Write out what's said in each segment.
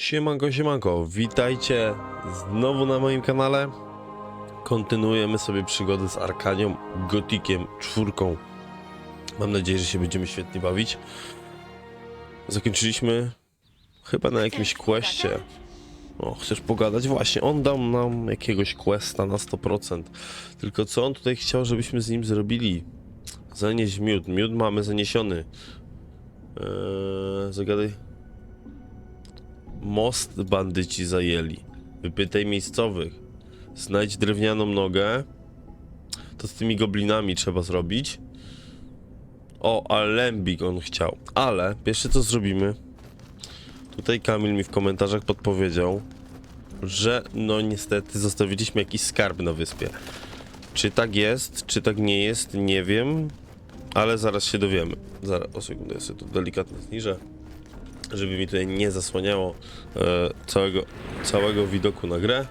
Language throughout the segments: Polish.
Siemanko, siemanko, witajcie znowu na moim kanale. Kontynuujemy sobie przygody z Arkanią, Gotikiem, czwórką. Mam nadzieję, że się będziemy świetnie bawić. Zakończyliśmy chyba na jakimś questie. O, chcesz pogadać? Właśnie, on dał nam jakiegoś questa na 100%. Tylko co on tutaj chciał, żebyśmy z nim zrobili? Zanieść miód. Miód mamy zaniesiony. Eee, zagadaj. Most bandyci zajęli. Wypytaj miejscowych. Znajdź drewnianą nogę. To z tymi goblinami trzeba zrobić. O, alembik on chciał. Ale pierwsze co zrobimy. Tutaj Kamil mi w komentarzach podpowiedział, że no niestety zostawiliśmy jakiś skarb na wyspie. Czy tak jest, czy tak nie jest, nie wiem. Ale zaraz się dowiemy. Zaraz, o sekundę, ja sobie tu delikatnie zniżę żeby mi tutaj nie zasłaniało e, całego, całego widoku na grę.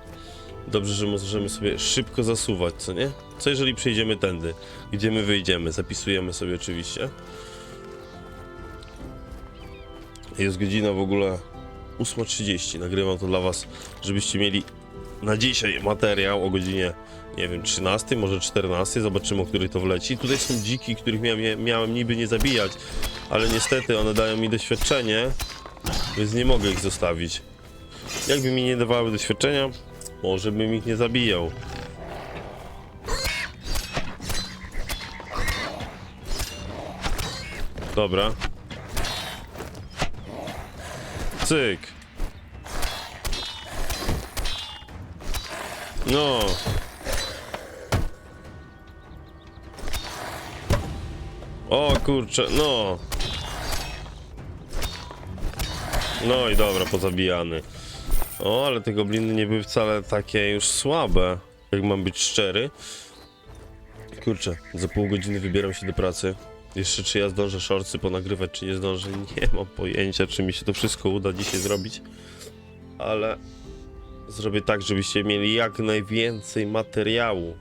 Dobrze, że możemy sobie szybko zasuwać, co nie? Co jeżeli przejdziemy tędy? Gdzie my wyjdziemy? Zapisujemy sobie oczywiście. Jest godzina w ogóle 8.30. Nagrywam to dla was, żebyście mieli na dzisiaj materiał o godzinie, nie wiem, 13, może 14. Zobaczymy, o której to wleci. Tutaj są dziki, których miałem, miałem niby nie zabijać, ale niestety one dają mi doświadczenie, więc nie mogę ich zostawić. Jakby mi nie dawały doświadczenia, może bym ich nie zabijał. Dobra. Cyk. No. O kurczę, no. No i dobra, pozabijany. O, ale te gobliny nie były wcale takie już słabe, jak mam być szczery. Kurczę, za pół godziny wybieram się do pracy. Jeszcze czy ja zdążę shortsy ponagrywać, czy nie zdążę, nie mam pojęcia, czy mi się to wszystko uda dzisiaj zrobić. Ale zrobię tak, żebyście mieli jak najwięcej materiału.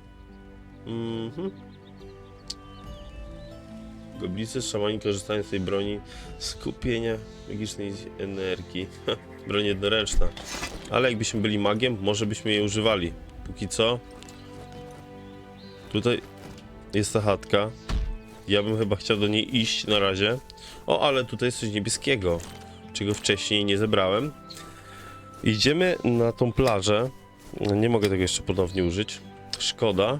Mhm. Goblicy, szamani korzystają z tej broni skupienia magicznej energii. Broń jednoręczna. Ale jakbyśmy byli magiem, może byśmy jej używali. Póki co. Tutaj jest ta chatka. Ja bym chyba chciał do niej iść na razie. O, ale tutaj jest coś niebieskiego, czego wcześniej nie zebrałem. Idziemy na tą plażę. Nie mogę tego jeszcze ponownie użyć. Szkoda.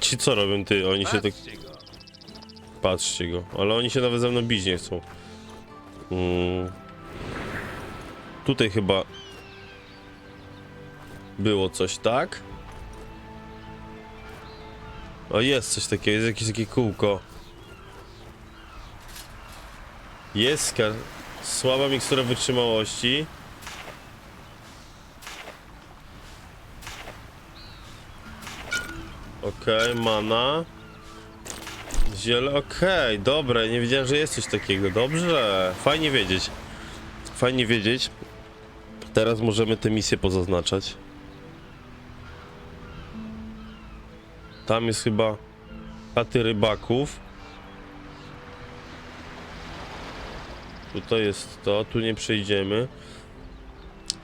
Ci co robią ty? Oni się tak... Go. Patrzcie go. Ale oni się nawet ze mną bić nie chcą. Mm. Tutaj chyba było coś, tak? O, jest coś takiego, jest jakieś takie kółko. Jest. Słaba mikstura wytrzymałości. Okej, mana. Ziele, okej, dobra, nie wiedziałem, że jest coś takiego. Dobrze, fajnie wiedzieć. Fajnie wiedzieć. Teraz możemy te misje pozaznaczać. Tam jest chyba chaty rybaków. Tutaj jest to, tu nie przejdziemy.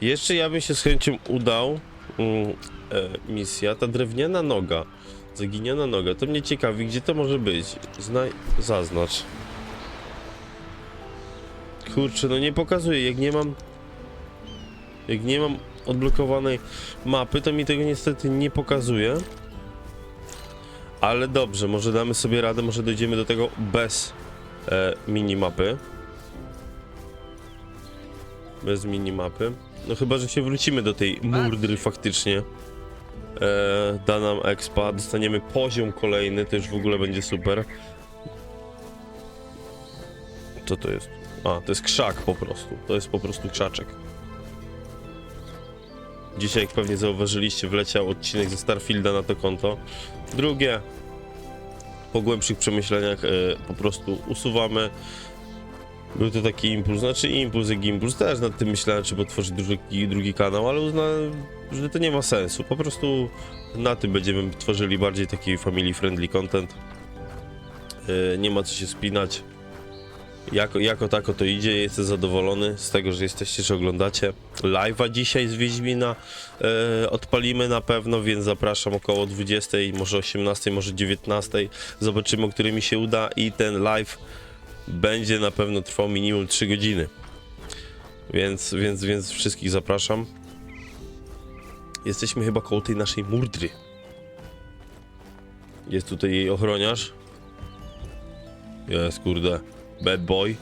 Jeszcze ja bym się z chęcią udał. Mm, e, misja, ta drewniana noga. Zaginiona noga. To mnie ciekawi, gdzie to może być. Znaj... Zaznacz. Kurczę, no nie pokazuje. Jak nie mam... Jak nie mam odblokowanej mapy, to mi tego niestety nie pokazuje. Ale dobrze, może damy sobie radę, może dojdziemy do tego bez e, minimapy. Bez minimapy. No chyba, że się wrócimy do tej murdry faktycznie e, da nam expa, dostaniemy poziom kolejny, to już w ogóle będzie super. Co to jest? A, to jest krzak po prostu, to jest po prostu krzaczek. Dzisiaj, jak pewnie zauważyliście, wleciał odcinek ze Starfielda na to konto. Drugie, po głębszych przemyśleniach e, po prostu usuwamy. Był to taki impuls, znaczy impuls jak impuls, też nad tym myślałem, czy otworzyć drugi, drugi kanał, ale uznałem, że to nie ma sensu. Po prostu na tym będziemy tworzyli bardziej taki family friendly content. Yy, nie ma co się spinać. jako, jako tako to idzie, jestem zadowolony z tego, że jesteście, że oglądacie live'a dzisiaj z Wiedźmina. E, odpalimy na pewno, więc zapraszam około 20, może 18, może 19. Zobaczymy, o której mi się uda i ten live będzie na pewno trwał minimum 3 godziny. Więc, więc, więc wszystkich zapraszam. Jesteśmy chyba koło tej naszej murdry. Jest tutaj jej ochroniarz. Jest, kurde. Bad boy.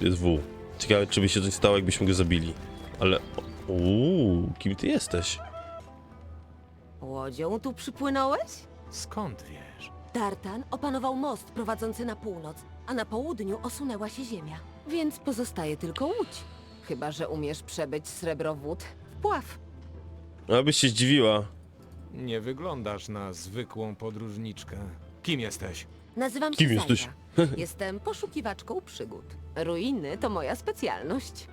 Jest W. Ciekawe, czy by się coś stało, jakbyśmy go zabili. Ale... Uuu, kim ty jesteś? Łodzią tu przypłynąłeś? Skąd wiesz? Tartan opanował most prowadzący na północ, a na południu osunęła się ziemia. Więc pozostaje tylko łódź. Chyba, że umiesz przebyć srebrowód w pław. Abyś się zdziwiła. Nie wyglądasz na zwykłą podróżniczkę. Kim jesteś? Nazywam Kim się jesteś? Zajda. Jestem poszukiwaczką przygód. Ruiny to moja specjalność.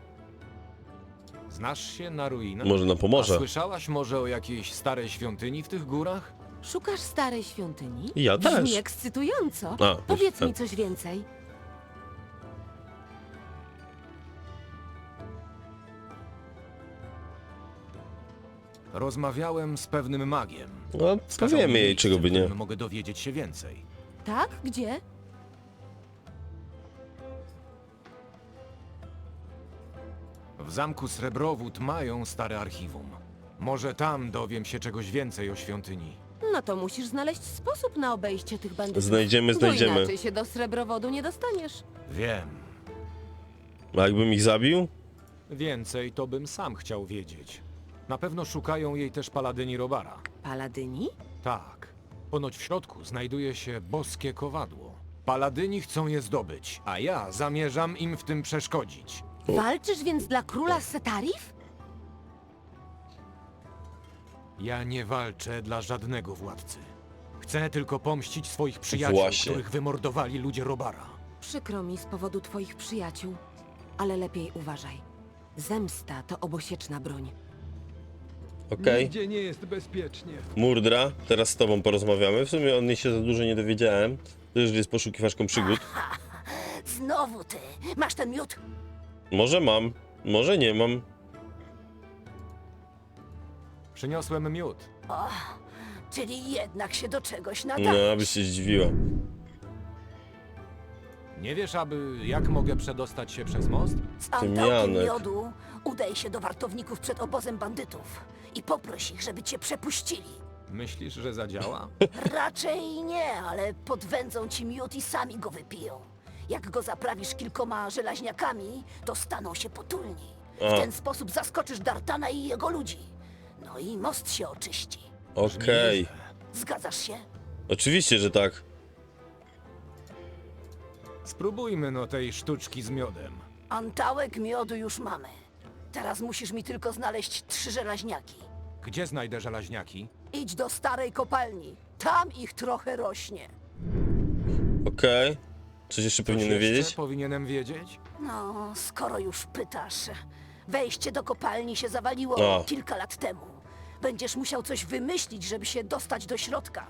Znasz się na ruinach? Może nam A pomoże. słyszałaś może o jakiejś starej świątyni w tych górach? Szukasz starej świątyni? Ja też. Brzmi ekscytująco. A, Powiedz e- mi coś więcej. Rozmawiałem z pewnym magiem. No, Wskazał mi powiemy jej, miejsce, czego by w nie. którym Mogę dowiedzieć się więcej. Tak? Gdzie? W zamku Srebrowód mają stare archiwum. Może tam dowiem się czegoś więcej o świątyni. No to musisz znaleźć sposób na obejście tych bandytów. Znajdziemy, Bo znajdziemy. inaczej się do srebrowodu nie dostaniesz. Wiem. A jakbym ich zabił? Więcej to bym sam chciał wiedzieć. Na pewno szukają jej też paladyni Robara. Paladyni? Tak. Ponoć w środku znajduje się boskie kowadło. Paladyni chcą je zdobyć, a ja zamierzam im w tym przeszkodzić. Walczysz więc dla króla Setarif? Ja nie walczę dla żadnego władcy. Chcę tylko pomścić swoich przyjaciół, Właśnie. których wymordowali ludzie Robara. Przykro mi z powodu twoich przyjaciół, ale lepiej uważaj. Zemsta to obosieczna broń. Okej. Nigdzie nie jest bezpiecznie. Murdra, teraz z tobą porozmawiamy. W sumie o niej się za dużo nie dowiedziałem. Też jest poszukiwaczką przygód. Znowu ty. Masz ten miód? Może mam, może nie mam. Przyniosłem miód. Czyli jednak się do czegoś No, nadajesz. abyś się zdziwiła. Nie wiesz, aby jak mogę przedostać się przez most? Z Tymianek. miodu udaj się do wartowników przed obozem bandytów i poproś ich, żeby cię przepuścili. Myślisz, że zadziała? Raczej nie, ale podwędzą ci miód i sami go wypiją. Jak go zaprawisz kilkoma żelaźniakami, to staną się potulni. A. W ten sposób zaskoczysz Dartana i jego ludzi. No i most się oczyści. Okej. Zgadzasz się? Oczywiście, że tak. Spróbujmy no tej sztuczki z miodem. Antałek miodu już mamy. Teraz musisz mi tylko znaleźć trzy żelaźniaki. Gdzie znajdę żelaźniaki? Idź do starej kopalni. Tam ich trochę rośnie. Okej. Coś jeszcze Coś powinienem jeszcze wiedzieć? Powinienem wiedzieć? No, skoro już pytasz. Wejście do kopalni się zawaliło No. kilka lat temu. Będziesz musiał coś wymyślić, żeby się dostać do środka.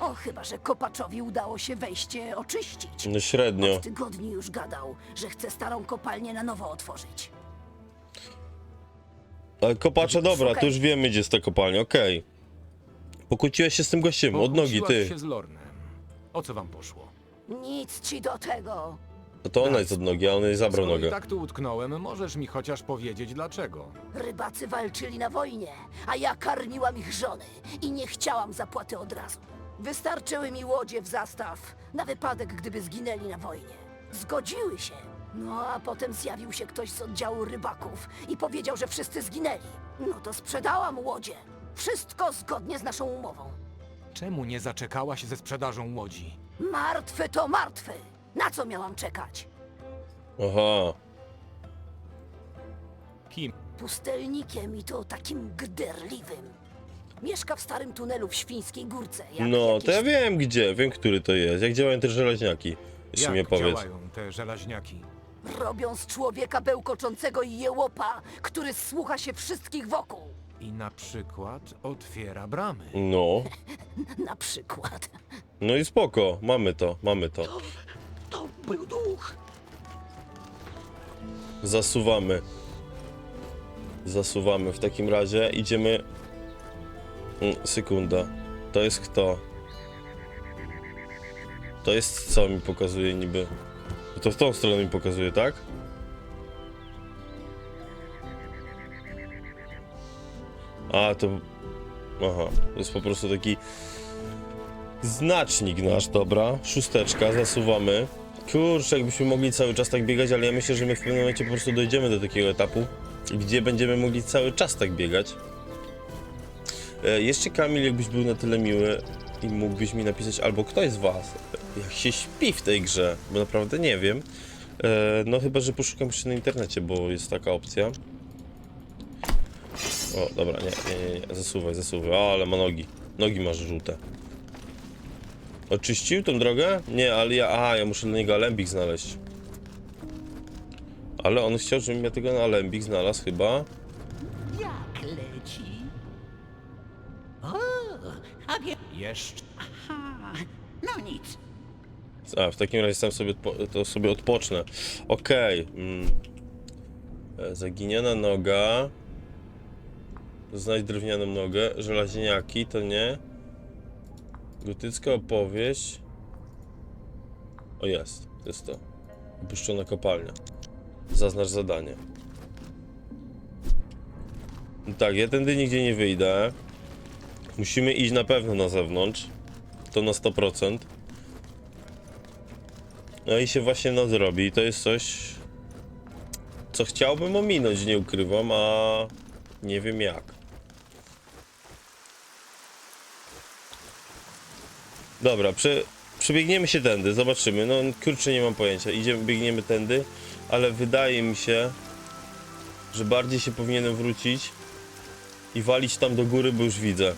O, chyba, że kopaczowi udało się wejście oczyścić. No średnio. Od tygodni już gadał, że chce starą kopalnię na nowo otworzyć. Ale kopacza dobra, to już wiemy gdzie jest ta kopalnia, okej. Pokłóciłeś się z tym gościem, od nogi Pokłóciłaś ty. się z Lornem. O co wam poszło? Nic ci do tego. No to ona jest od nogi, a on jej zabrał Skoro i nogę. tak tu utknąłem, możesz mi chociaż powiedzieć dlaczego. Rybacy walczyli na wojnie, a ja karmiłam ich żony i nie chciałam zapłaty od razu. Wystarczyły mi łodzie w zastaw na wypadek, gdyby zginęli na wojnie. Zgodziły się. No a potem zjawił się ktoś z oddziału rybaków i powiedział, że wszyscy zginęli. No to sprzedałam łodzie. Wszystko zgodnie z naszą umową. Czemu nie zaczekałaś ze sprzedażą łodzi? Martwy to martwy. Na co miałam czekać? Aha. Kim? Pustelnikiem i to takim gderliwym. Mieszka w starym tunelu w Świńskiej Górce. Jak No, jakiś to ja wiem gdzie, wiem który to jest. Jak działają te żelaźniaki? Jeśli Jak mnie powiedz. działają te żelaźniaki? Robią z człowieka bełkoczącego jełopa, który słucha się wszystkich wokół. I na przykład otwiera bramy. No. Na przykład. No i spoko, mamy to, mamy to. Był duch. Zasuwamy. Zasuwamy. W takim razie idziemy... Mm, Sekunda. To jest kto? To jest co mi pokazuje niby? To w tą stronę mi pokazuje, tak? A, to... Aha, to jest po prostu taki... Znacznik nasz, dobra. Szósteczka, zasuwamy. Kurczę, jakbyśmy mogli cały czas tak biegać, ale ja myślę, że my w pewnym momencie po prostu dojdziemy do takiego etapu, gdzie będziemy mogli cały czas tak biegać. E, jeszcze Kamil, jakbyś był na tyle miły i mógłbyś mi napisać, albo ktoś z was, jak się śpi w tej grze, bo naprawdę nie wiem. E, no chyba, że poszukam jeszcze na internecie, bo jest taka opcja. O, dobra, nie, nie, nie, nie, zasuwaj, zasuwaj. O, ale ma nogi. Nogi masz żółte. Oczyścił tą drogę? Nie, ale ja. Aha, ja muszę na niego alembik znaleźć. Ale on chciał, żebym ja tego na alembik znalazł chyba. Jak leci? O, a wie... Jeszcze. Aha, no nic. A, w takim razie sam sobie odpo- to sobie odpocznę. Okej. Mm. E, Zaginiona noga. Znajdź drewnianą nogę. Żelazieniaki to nie. Gotycka opowieść. O jest, jest to. Opuszczona kopalnia. Zaznacz zadanie. Tak, ja tędy nigdzie nie wyjdę. Musimy iść na pewno na zewnątrz. To na 100%. No i się właśnie noc robi. To jest coś, co chciałbym ominąć, nie ukrywam, a nie wiem jak. Dobra, prze, przebiegniemy się tędy, zobaczymy. No kurczę, nie mam pojęcia. Idziemy, biegniemy tędy, ale wydaje mi się, że bardziej się powinienem wrócić i walić tam do góry, bo już widzę.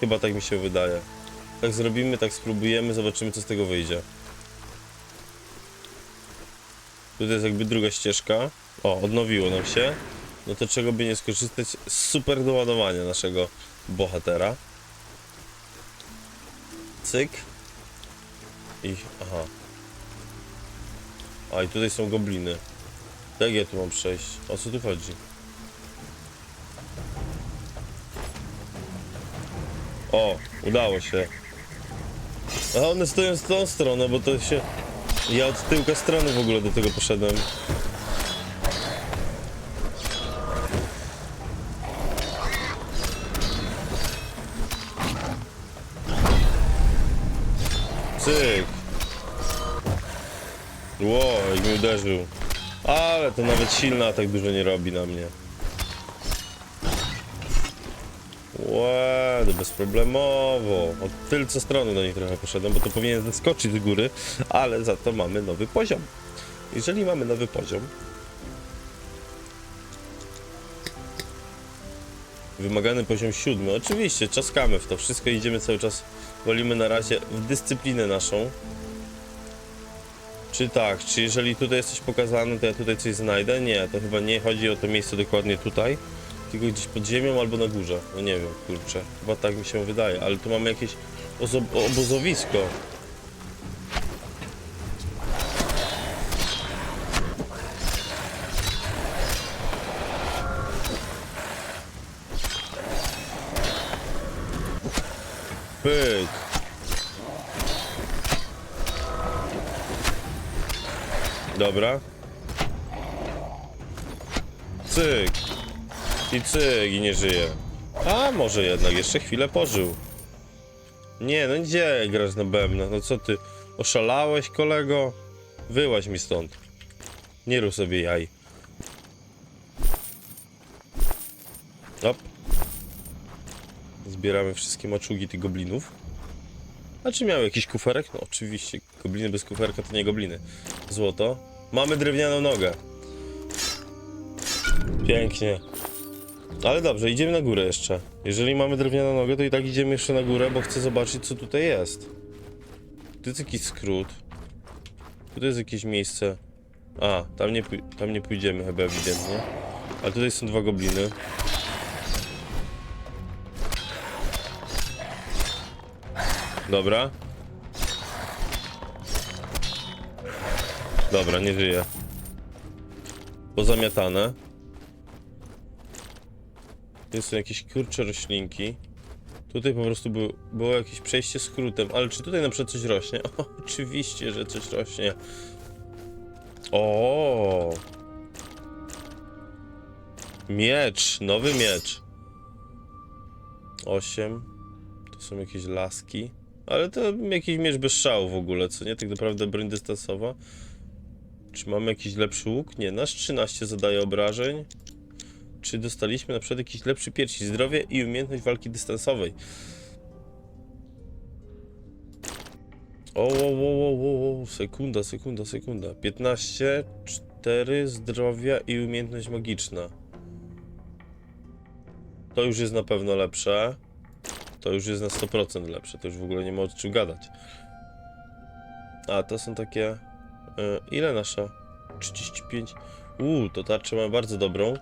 Chyba tak mi się wydaje. Tak zrobimy, tak spróbujemy, zobaczymy co z tego wyjdzie. Tutaj jest jakby druga ścieżka. O, odnowiło nam się. No to czego by nie skorzystać z super doładowania naszego bohatera. Cyk. I, aha. A i tutaj są gobliny. Jak ja tu mam przejść? O co tu chodzi? O, udało się. A one stoją z tą stroną, bo to się... Ja od tyłka strony w ogóle do tego poszedłem. Cyk. Ło, jak mi uderzył. Ale to nawet silna tak dużo nie robi na mnie. Łe, bezproblemowo. Od tylce strony do nich trochę poszedłem, bo to powinien zeskoczyć z góry, ale za to mamy nowy poziom. Jeżeli mamy nowy poziom, wymagany poziom siódmy, oczywiście, czaskamy w to wszystko, idziemy cały czas, walimy na razie w dyscyplinę naszą. Czy tak, czy jeżeli tutaj jest coś pokazane, to ja tutaj coś znajdę? Nie, to chyba nie chodzi o to miejsce dokładnie tutaj, tylko gdzieś pod ziemią albo na górze. No nie wiem, kurczę, chyba tak mi się wydaje, ale tu mamy jakieś ozo- obozowisko. Pyk. Dobra. Cyk. I cyk, i nie żyje. A, może jednak jeszcze chwilę pożył. Nie, no gdzie grasz na bębnach? No co ty, oszalałeś kolego? Wyłaź mi stąd. Nie rób sobie jaj. Op. Zbieramy wszystkie maczugi tych goblinów. A czy miał jakiś kuferek? No oczywiście, gobliny bez kuferka to nie gobliny. Złoto. Mamy drewnianą nogę. Pięknie. Ale dobrze, idziemy na górę jeszcze. Jeżeli mamy drewnianą nogę, to i tak idziemy jeszcze na górę, bo chcę zobaczyć, co tutaj jest. Tu jest jakiś skrót. Tutaj jest jakieś miejsce. A, tam nie, tam nie pójdziemy chyba ewidentnie. Ale tutaj są dwa gobliny. Dobra. Dobra, nie żyje. Pozamiatane. Tu są jakieś kurcze roślinki. Tutaj po prostu było, było jakieś przejście skrótem, ale czy tutaj na przykład coś rośnie? O, oczywiście, że coś rośnie. O! Miecz, nowy miecz. 8. To są jakieś laski. Ale to jakiś miecz bez szału w ogóle, co nie? Tak naprawdę broń dystansowa. Czy mamy jakiś lepszy łuk? Nie, nasz 13 zadaje obrażeń. Czy dostaliśmy na przykład jakiś lepszy pierścień? Zdrowie i umiejętność walki dystansowej. O, o, o, o, o, sekunda, sekunda, sekunda. 15, 4 zdrowia i umiejętność magiczna. To już jest na pewno lepsze. To już jest na 100% lepsze. To już w ogóle nie ma o czym gadać. A, to są takie... e, ile nasza? 35. Uuu, to tarczę mamy bardzo dobrą.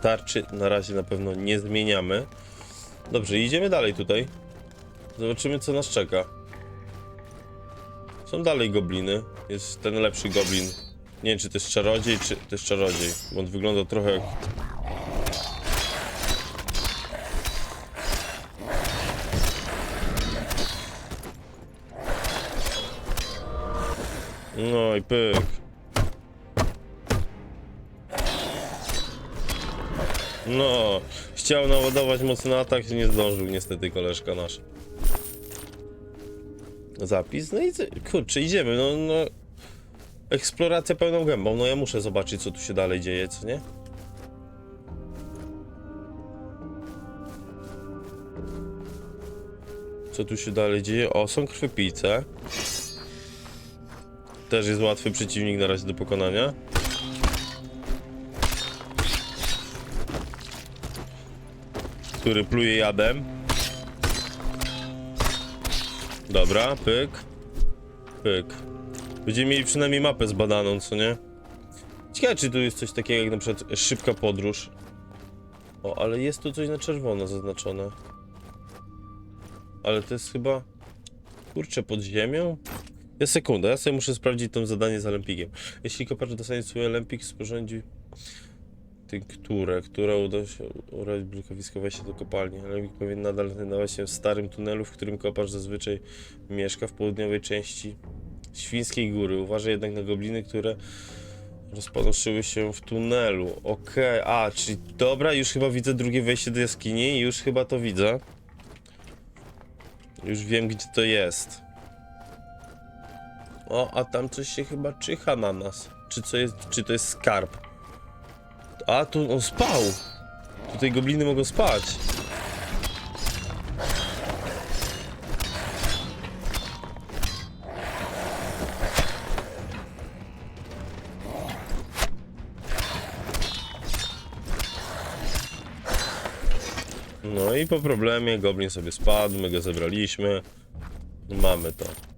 Tarczy na razie na pewno nie zmieniamy. Dobrze, idziemy dalej tutaj. Zobaczymy, co nas czeka. Są dalej gobliny. Jest ten lepszy goblin. Nie wiem, czy to jest czarodziej, czy to jest czarodziej. Bo on wygląda trochę jak... No i pyk. No, chciał naładować mocny atak, nie zdążył niestety koleżka nasz. Zapis, no i kurczę, idziemy, no, no. Eksploracja pełną gębą, no ja muszę zobaczyć co tu się dalej dzieje, co nie? Co tu się dalej dzieje? O, są krwiopijce. Też jest łatwy przeciwnik na razie do pokonania. Który pluje jadem. Dobra, pyk. Pyk. Będziemy mieli przynajmniej mapę zbadaną, co nie? Ciekawe, czy tu jest coś takiego jak na przykład szybka podróż. O, ale jest tu coś na czerwono zaznaczone. Ale to jest chyba... Kurczę, pod ziemią? Ja ja sobie muszę sprawdzić to zadanie z Olimpikiem. Jeśli kopacz dostanie swój Olimpik, sporządzi tinkturę, która uda się urazić blokowisko wejścia do kopalni. Olimpik powinien nadal znajdować się w starym tunelu, w którym kopacz zazwyczaj mieszka w południowej części Świńskiej Góry. Uważaj jednak na gobliny, które rozpanoszyły się w tunelu. Okej, a, czyli dobra, już chyba widzę drugie wejście do jaskini, już chyba to widzę. Już wiem, gdzie to jest. O, a tam coś się chyba czyha na nas. Czy, co jest, czy to jest skarb? A, tu on spał. Tutaj gobliny mogą spać. No i po problemie goblin sobie spadł, my go zebraliśmy. Mamy to.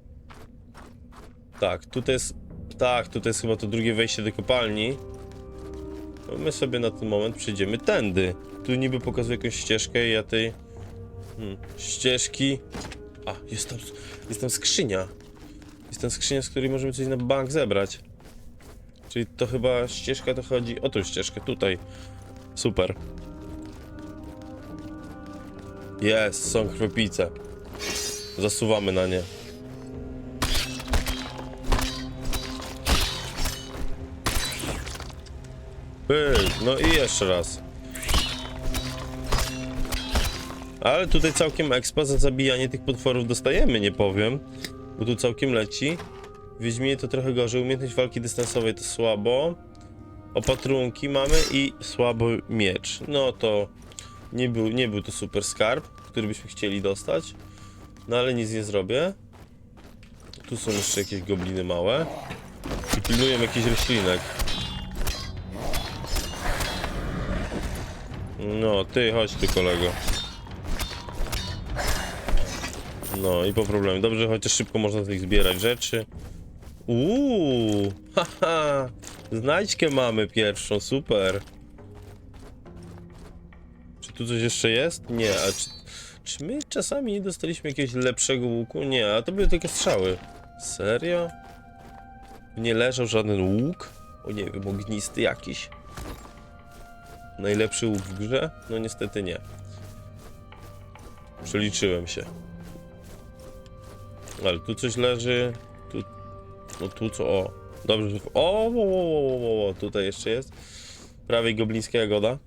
Tak, tutaj jest. Tak, tutaj jest chyba to drugie wejście do kopalni. My sobie na ten moment przejdziemy tędy. Tu niby pokazuje jakąś ścieżkę i ja tej hmm, ścieżki. A, jest tam, jest tam skrzynia. Jest tam skrzynia, z której możemy coś na bank zebrać. Czyli to chyba ścieżka to chodzi o tą ścieżkę tutaj. Super. Jest, są krwopice. Zasuwamy na nie. No i jeszcze raz. Ale tutaj całkiem expa za zabijanie tych potworów dostajemy, nie powiem. Bo tu całkiem leci. Wiedźminie to trochę gorzej. Umiejętność walki dystansowej to słabo. Opatrunki mamy i słabo miecz. No to nie był, nie był to super skarb, który byśmy chcieli dostać. No ale nic nie zrobię. Tu są jeszcze jakieś gobliny małe. I pilnują jakiś roślinek. No, ty chodź tu kolego. No i po problemie. Dobrze, chociaż szybko można z nich zbierać rzeczy. Uuu, haha. Znajdźkę mamy pierwszą, super. Czy tu coś jeszcze jest? Nie, a czy, czy my czasami nie dostaliśmy jakiegoś lepszego łuku? Nie, a to były tylko strzały. Serio? Nie leżał żaden łuk. O nie wiem, ognisty jakiś. Najlepszy łuk w grze? No niestety nie. Przeliczyłem się. Ale tu coś leży. Tu. No tu co? O. Dobrze. że- O, o, o, o, o, tutaj jeszcze jest. Prawie goblińska jagoda.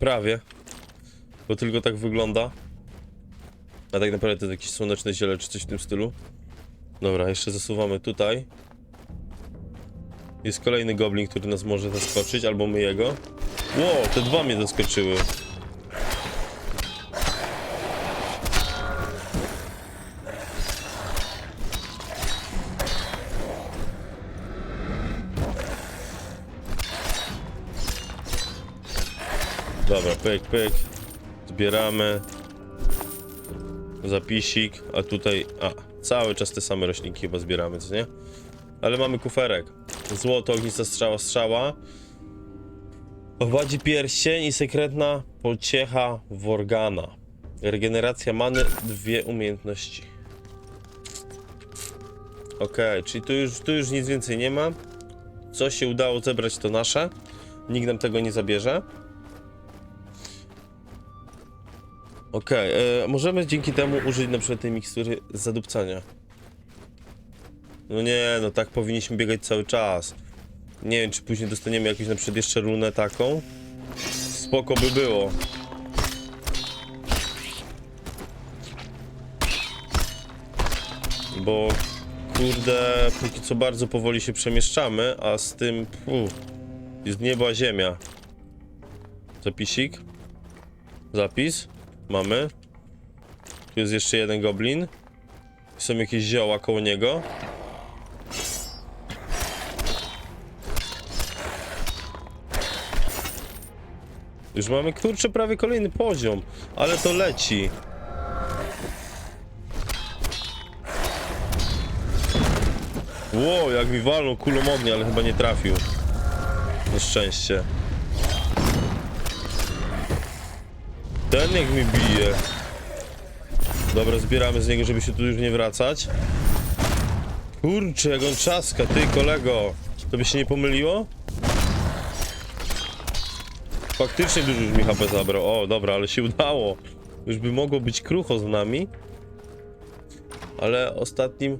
Prawie. Bo tylko tak wygląda. A tak naprawdę to jest jakieś słoneczne ziele czy coś w tym stylu. Dobra, jeszcze zasuwamy tutaj. Jest kolejny goblin, który nas może zaskoczyć, albo my jego. Ło, te dwa mnie zaskoczyły. Dobra, pyk, pyk. Zbieramy. Zapisik, a tutaj... A, cały czas te same roślinki chyba zbieramy, co nie? Ale mamy kuferek. Złoto, ognista strzała, strzała. Owadzi pierścień i sekretna pociecha Worgana. Regeneracja many, dwie umiejętności. Okej, czyli tu już, tu już nic więcej nie ma. Co się udało zebrać to nasze. Nikt nam tego nie zabierze. Okej, e, możemy dzięki temu użyć na przykład tej mikstury zadupcania. No nie, no tak powinniśmy biegać cały czas. Nie wiem, czy później dostaniemy jakąś na przykład jeszcze runę taką. Spoko by było. Bo kurde, póki co bardzo powoli się przemieszczamy, a z tym puf, jest niebo a ziemia. Zapisik. Zapis. Mamy. Tu jest jeszcze jeden goblin. Są jakieś zioła koło niego. Już mamy kurczę prawie kolejny poziom, ale to leci. Ło, jak mi walnął kulą ognia, ale chyba nie trafił. Na szczęście. Ten jak mi bije. Dobra, zbieramy z niego, żeby się tu już nie wracać. Kurczę, jak on czaska, ty kolego. To by się nie pomyliło? Faktycznie dużo już mi HP zabrał. O, dobra, ale się udało. Już by mogło być krucho z nami. Ale ostatnim...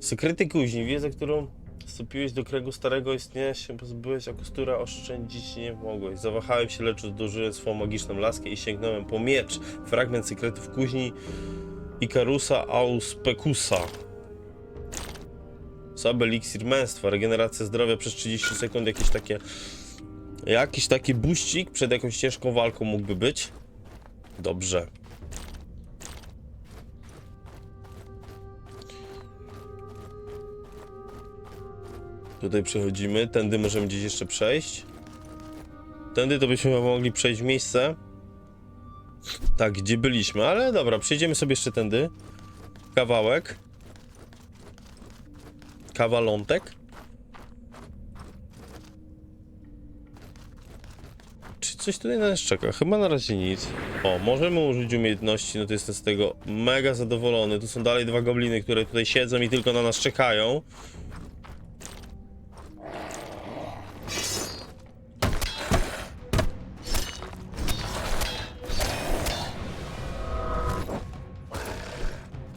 Sekrety kuźni, wiedza, którą wstąpiłeś do kręgu starego istnienia się pozbyłeś, a kostura oszczędzić nie mogłeś. Zawahałem się, lecz zdążyłem swą magiczną laskę i sięgnąłem po miecz. Fragment sekretów kuźni Ikarusa Auspekusa. Sab eliksir męstwa, regeneracja zdrowia przez 30 sekund, jakieś takie... Jakiś taki buścik przed jakąś ciężką walką mógłby być. Dobrze. Tutaj przechodzimy. Tędy możemy gdzieś jeszcze przejść. Tędy to byśmy mogli przejść w miejsce. Tak, gdzie byliśmy, ale dobra, przejdziemy sobie jeszcze tędy. Kawałek. Kawalątek. Coś tutaj na nas czeka? Chyba na razie nic. O, możemy użyć umiejętności, no to jestem z tego mega zadowolony. Tu są dalej dwa gobliny, które tutaj siedzą i tylko na nas czekają.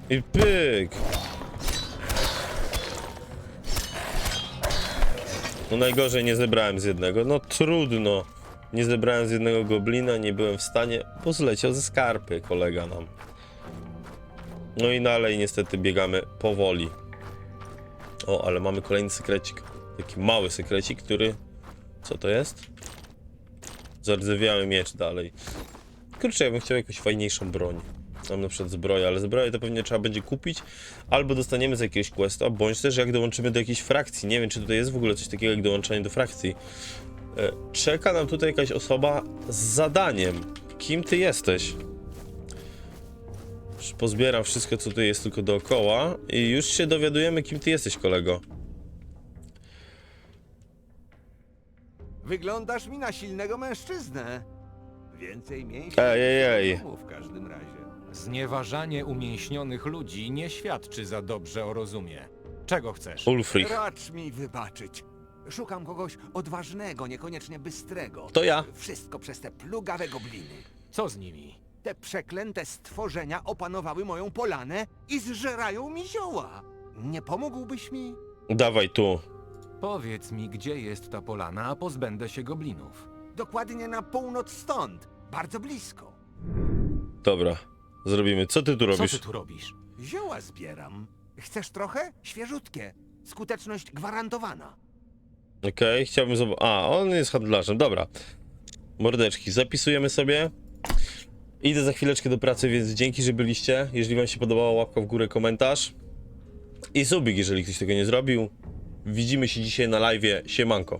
I pyk! No najgorzej nie zebrałem z jednego. No trudno. Nie zebrałem z jednego goblina, nie byłem w stanie, bo zleciał ze skarpy kolega nam. No i dalej niestety biegamy powoli. O, ale mamy kolejny sekrecik. Taki mały sekrecik, który... Co to jest? Zardzewiały miecz dalej. Kurczę, ja bym chciał jakąś fajniejszą broń. Mam na przykład zbroję, ale zbroję to pewnie trzeba będzie kupić, albo dostaniemy z jakiegoś questa, bądź też jak dołączymy do jakiejś frakcji. Nie wiem, czy tutaj jest w ogóle coś takiego jak dołączanie do frakcji. E, Czeka nam tutaj jakaś osoba z zadaniem. Kim ty jesteś? Pozbieram wszystko, co tu jest tylko dookoła i już się dowiadujemy, kim ty jesteś, kolego. Wyglądasz mi na silnego mężczyznę. Więcej mięśni Ej, ej, ej. w każdym razie. Znieważanie umięśnionych ludzi nie świadczy za dobrze o rozumie. Czego chcesz? Ulfrich. Racz mi wybaczyć. Szukam kogoś odważnego, niekoniecznie bystrego. To ja. Wszystko przez te plugawe gobliny. Co z nimi? Te przeklęte stworzenia opanowały moją polanę i zżerają mi zioła. Nie pomógłbyś mi? Dawaj tu. Powiedz mi, gdzie jest ta polana, a pozbędę się goblinów. Dokładnie na północ stąd. Bardzo blisko. Dobra. Zrobimy. Co ty tu Co robisz? ty tu robisz? Zioła zbieram. Chcesz trochę? Świeżutkie. Skuteczność gwarantowana. Okej, chciałbym zobaczyć. A, on jest handlarzem, dobra. Mordeczki, zapisujemy sobie. Idę za chwileczkę do pracy, więc dzięki, że byliście. Jeżeli Wam się podobało, łapka w górę, komentarz. I subik, jeżeli ktoś tego nie zrobił. Widzimy się dzisiaj na live. Siemanko.